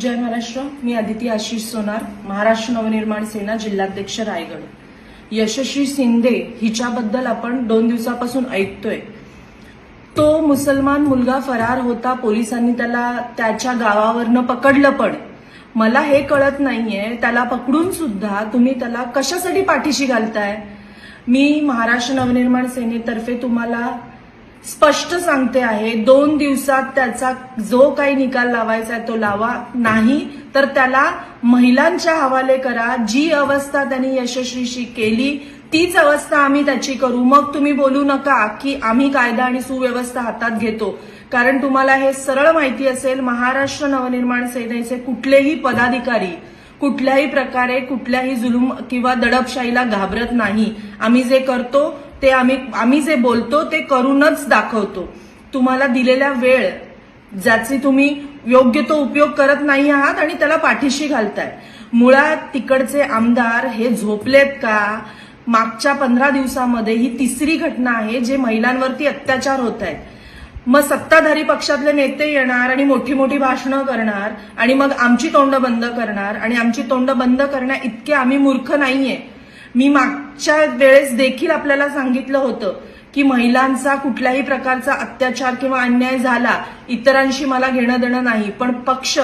जय महाराष्ट्र. मी आदिती आशिष सोनार महाराष्ट्र नवनिर्माण सेना जिल्हाध्यक्ष रायगड. यशस्वी शिंदे हिच्याबद्दल आपण दोन दिवसापासून ऐकतोय. तो मुसलमान मुलगा फरार होता पोलिसांनी त्याला त्याच्या गावावरनं पकडलं पण. मला हे कळत नाहीये त्याला पकडून सुद्धा तुम्ही त्याला कशासाठी पाठीशी घालताय? मी महाराष्ट्र नवनिर्माण सेनेतर्फे तुम्हाला स्पष्ट सांगते आहे दोन दिवसात त्याचा जो काही निकाल लावायचा आहे तो लावा. नाही तर त्याला महिलांच्या हवाले करा. जी अवस्था त्यांनी यशस्वीशी केली तीच अवस्था आम्ही त्याची करू. मग तुम्ही बोलू नका की आम्ही कायदा आणि सुव्यवस्था हातात घेतो. कारण तुम्हाला हे सरळ माहिती असेल महाराष्ट्र नवनिर्माण सेनेचे कुठलेही पदाधिकारी कुठल्याही प्रकारे कुठल्याही जुलूम किंवा दडपशाहीला घाबरत नाही. आम्ही जे करतो ते आम्ही आम्ही जे बोलतो ते करूनच दाखवतो. तुम्हाला दिलेला वेळ ज्याची तुम्ही योग्य तो उपयोग करत नाही आहात आणि त्याला पाठीशी घालताय. मुळात तिकडचे आमदार हे झोपलेत का? मागच्या पंधरा दिवसामध्ये ही तिसरी घटना आहे जे महिलांवरती अत्याचार होत आहेत मग सत्ताधारी पक्षातले नेते येणार आणि मोठी मोठी भाषणं करणार आणि मग आमची तोंड बंद करणार आणि आमची तोंड बंद करण्या इतके आम्ही मूर्ख नाहीये. मी मागच्या वेळेस देखील आपल्याला सांगितलं होतं की महिलांचा कुठल्याही प्रकारचा अत्याचार किंवा अन्याय झाला इतरांशी मला घेणं देणं नाही पण पक्ष